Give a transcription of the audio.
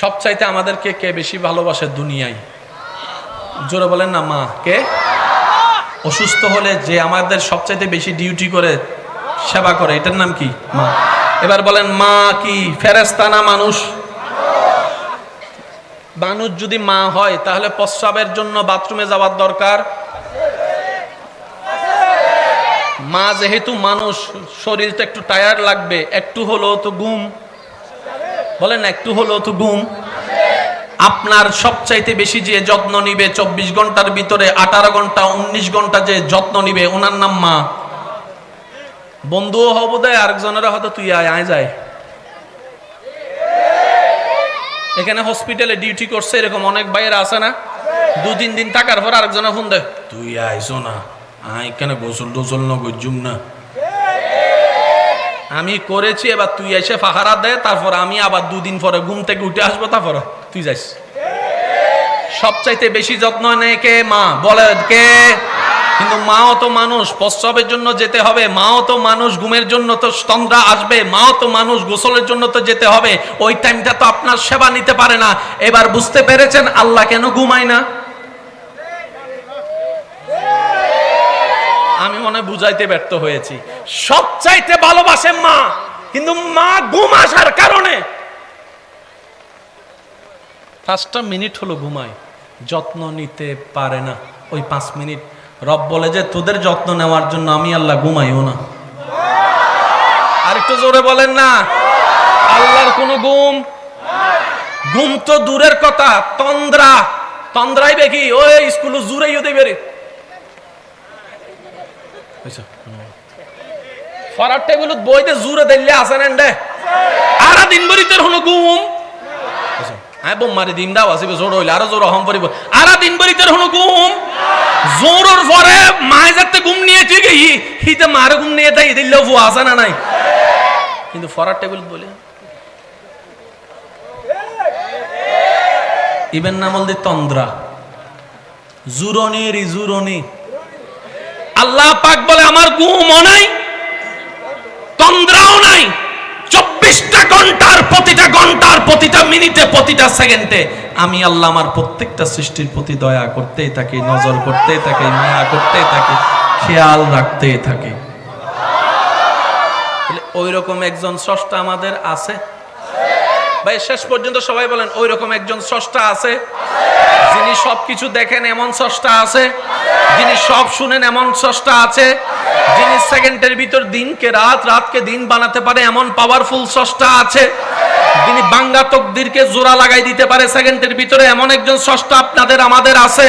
সবচাইতে আমাদেরকে কে বেশি ভালোবাসে দুনিয়ায়? জোরে বলেন না, মা, কে? অসুস্থ হলে যে আমাদের সবচাইতে বেশি ডিউটি করে, সেবা করে, এটার নাম কি? মা। এবার বলেন, মা কি ফেরেস্তা না মানুষ? মানুষ যদি মা হয়, তাহলে প্রস্রাবের জন্য বাথরুমে যাওয়ার দরকার? মা যেহেতু মানুষ, শরীরটা একটু টায়ার্ড লাগবে, একটু হলেও তো ঘুম। বলেন একটু হলেও তো ঘুম। আপনার সবচাইতে বেশি যে যত্ন নিবে চব্বিশ ঘণ্টার ভিতরে আঠারো ঘণ্টা, উনিশ ঘণ্টা যে যত্ন নিবে, ওনার নাম মা। বন্ধুও হব দেয় আরেকজনেরা হয়তো তুই আয় আয় যায়। এখানে হসপিটালে ডিউটি করছে, এরকম অনেক বাইরে আছে না? দু, তিন দিন থাকার পর আরেকজনে ফোন দেয়, তুই আইসো না, আয় কেন গোসল টোসল ন গজ্জুম না। আমি করেছি, এবার তুই এসে ফাহারা দে, তারপর আমি আবার দুদিন পরে ঘুম থেকে উঠে আসব, তারপর তুই যাইস। সবচাইতে বেশি যত্ন নেয় কে? মা। বলে কে? কিন্তু মাও তো মানুষ, প্রস্রাবের জন্য যেতে হবে, মাও তো মানুষ, ঘুমের জন্য তো তন্দ্রা আসবে, মাও তো মানুষ, গোসলের জন্য তো যেতে হবে। ওই টাইমটা তো আপনার সেবা নিতে পারে না। এবার বুঝতে পেরেছেন, আল্লাহ কেন ঘুমায় না? আমি মনে বুঝাইতে ব্যর্থ হয়েছি। সবচাইতে ভালোবাসে মা, কিন্তু মা ঘুম আসার কারণে। পাঁচটা মিনিট হলো ঘুমায়, যত্ন নিতে পারে না। ওই পাঁচ মিনিট, রব বলে যে তোদের যত্ন নেওয়ার জন্য আমি আল্লাহ ঘুমাইও না। আর একটু জোরে বলেন না, আল্লাহর কোনো ঘুম? ঘুম তো দূরের কথা, তন্দ্রা। তন্দ্রাইবে কি ওই স্কুল জুড়াইও দেবে রে ফরার টেবিলত বইতে জুরে দিল্লে আসেন এন্ডে? আরা দিন ভরিতে হলো ঘুম হ্যাঁ বোম মারি, দিন দাও, আসিবে জোর হইলে, আরও জোর অহম পরিব আরা দিন ভরিতে হলো ঘুম জোরর পরে মায় যাতে ঘুম নিয়ে ঠিক হি হিতে মারে ঘুম নিয়ে তাই দিল্লে ভু আসে না নাই? কিন্তু ফরার টেবিল বলে, ইবেন নামল দি তন্দ্রা। জুরনি রি, জুরনি। আল্লাহ পাক বলে, আমার ঘুমও নাই, তন্দ্রাও নাই, চব্বিশটা ঘণ্টার প্রতিটা ঘণ্টার প্রতিটা মিনিটে, প্রতিটা সেকেন্ডে আমি আল্লাহ আমার প্রত্যেকটা সৃষ্টির প্রতি দয়া করতেই থাকি, নজর করতেই থাকি, মায়া করতেই থাকি, খেয়াল রাখতেই থাকি। ওই রকম একজন স্রষ্টা আমাদের আছে? ভাই, শেষ পর্যন্ত সবাই বলেন ওই রকম একজন স্রষ্টা আছে? যিনি সবকিছু দেখেন, এমন স্রষ্টা আছে? যিনি সব শুনেন, এমন স্রষ্টা আছে? যিনি সেকেন্ডের ভিতর দিনকে রাত, রাতকে দিন বানাতে পারে, এমন পাওয়ারফুল স্রষ্টা আছে? যিনি বাঙ্গা জোড়া লাগাই দিতে পারে, সেকেন্ডের ভিতরে এমন একজন সষ্টা আপনাদের, আমাদের আছে?